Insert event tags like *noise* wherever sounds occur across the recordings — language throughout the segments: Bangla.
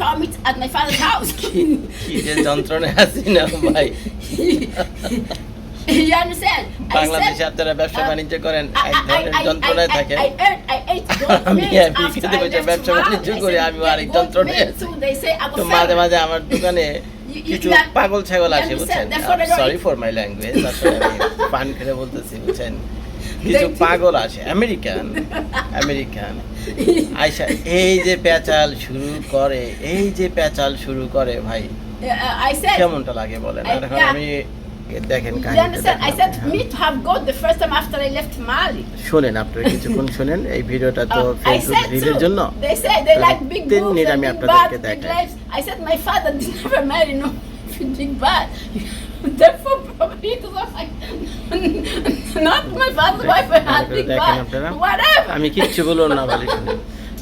permit at my father's house. কি যে যন্ত্রণায় আছি না ভাই you understand? I বাংলাদেশে আপনারা ব্যবসা uh, বাণিজ্য করেন I, এক ধরনের I, যন্ত্রণায় goat আমি আমেরিকাতে বসে ব্যবসা. বাণিজ্য করি, আমি "Get আরেক যন্ত্রণায় meat." আছি। So they say, I তো মাঝে. মাঝে আমার দোকানে কিছু পাগল ছাগল আসে? বুঝছেন সরি ফর মাই ল্যাঙ্গুয়েজ আসলে আমি পান খেলে বলতেছি বুঝছেন কিছু পাগল আসে আমেরিকান আমেরিকান এই যে পেঁচাল শুরু করে এই যে পেঁচাল শুরু করে ভাই Uh, কেমনটা লাগে বলেন এখন আমি দেখেন. শোনেন আপনারা কিছুক্ষণ শোনেন এই ভিডিওটা তো Uh, ফেসবুক রিলের জন্য তিন মিনিট আমি আপনাদেরকে দেখাই। I said my father never married no big butt. Therefore, probably it was like আমি কিচ্ছু বলব না বলি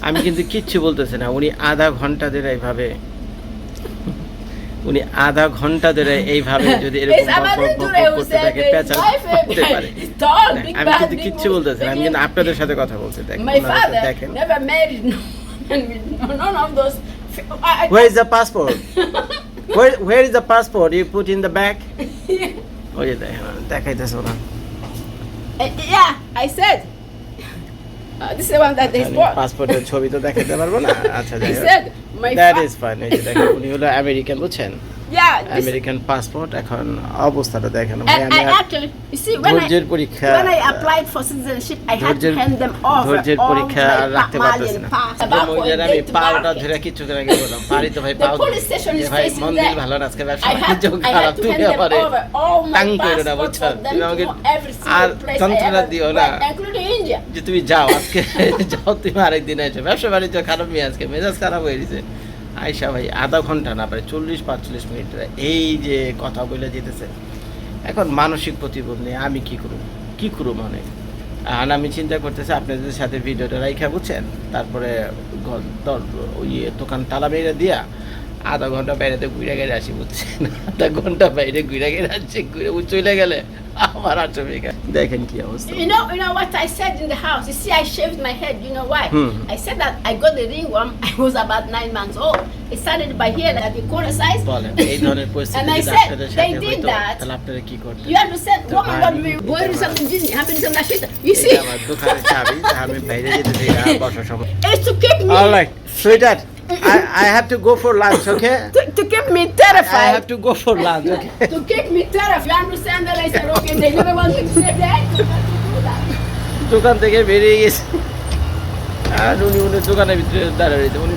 আমি কিন্তু কিচ্ছু বলতেছি না উনি আধা ঘণ্টা ধরে এইভাবে উনি আধা ঘণ্টা ধরে এইভাবে যদি এরকম করতে থাকে পেঁচাল পারে আমি কিন্তু কিচ্ছু বলতেছি না আমি কিন্তু আপনাদের সাথে কথা বলছি দেখেন Where is the passport? Where where is the passport? You put in the bag? ওই যে দেখেন দেখাইতেছে ওরা Uh, yeah, I said. Uh, this is the one that they bought. পাসপোর্টের ছবি তো দেখাতে পারবো না *laughs* আচ্ছা I যাই হোক said, my that fa- is fine এই যে দেখেন উনি হলো আমেরিকান বুঝছেন yeah, this, আর *laughs* যন্ত্রণা দিও না। যে তুমি যাও আজকে *laughs* যাও তুমি আরেকদিন আছো ব্যবসা বাণিজ্য খারাপ মেয়ে আজকে মেজাজ খারাপ হয়ে গেছে। আয়সা ভাই, আধা ঘণ্টা না প্রায় চল্লিশ পাঁচচল্লিশ মিনিট এই যে কথা বলে যেতেছে, এখন মানসিক প্রতিবন্ধী আমি কি করব? কি করব মানে? আর আমি চিন্তা করতেছি, আপনাদের সাথে ভিডিওটা রাইখা, বুঝছেন? তারপরে ওই ইয়ে দোকান, তালা মেয়েরা দিয়া আধা ঘণ্টা বাইরেতে ঘুরে গেলে আসি বুঝছেন আধা ঘণ্টা বাইরে ঘুরে গেলে আসছে ঘুরে চলে গেলে আমার আচমিকা দেখেন কি অবস্থা You know, you know what I said in the house. You see, I shaved my head. You know why? Hmm. I said that I got the ringworm. I was about nine months old. It started by here, like the quarter size. বলেন এই ধরনের পরিস্থিতি And I said, they did that. তাহলে আপনারা কি করতেন You understand? Woman got me boiling the business happening some shit. You see, আমার দোকানের চাবি আমি বাইরে যেতে চাই না বসার সময় it's to keep me All right, sweetheart, I, I have to go for lunch, okay? *laughs* to, to keep me I terrified. have to go for lunch, okay? *laughs* to keep me terrified. You understand that? I said, okay, they never want me to say that. to do that. দোকান থেকে বেরিয়ে গেছে আর উনি উনি দোকানের ভিতরে দাঁড়িয়ে রয়েছে উনি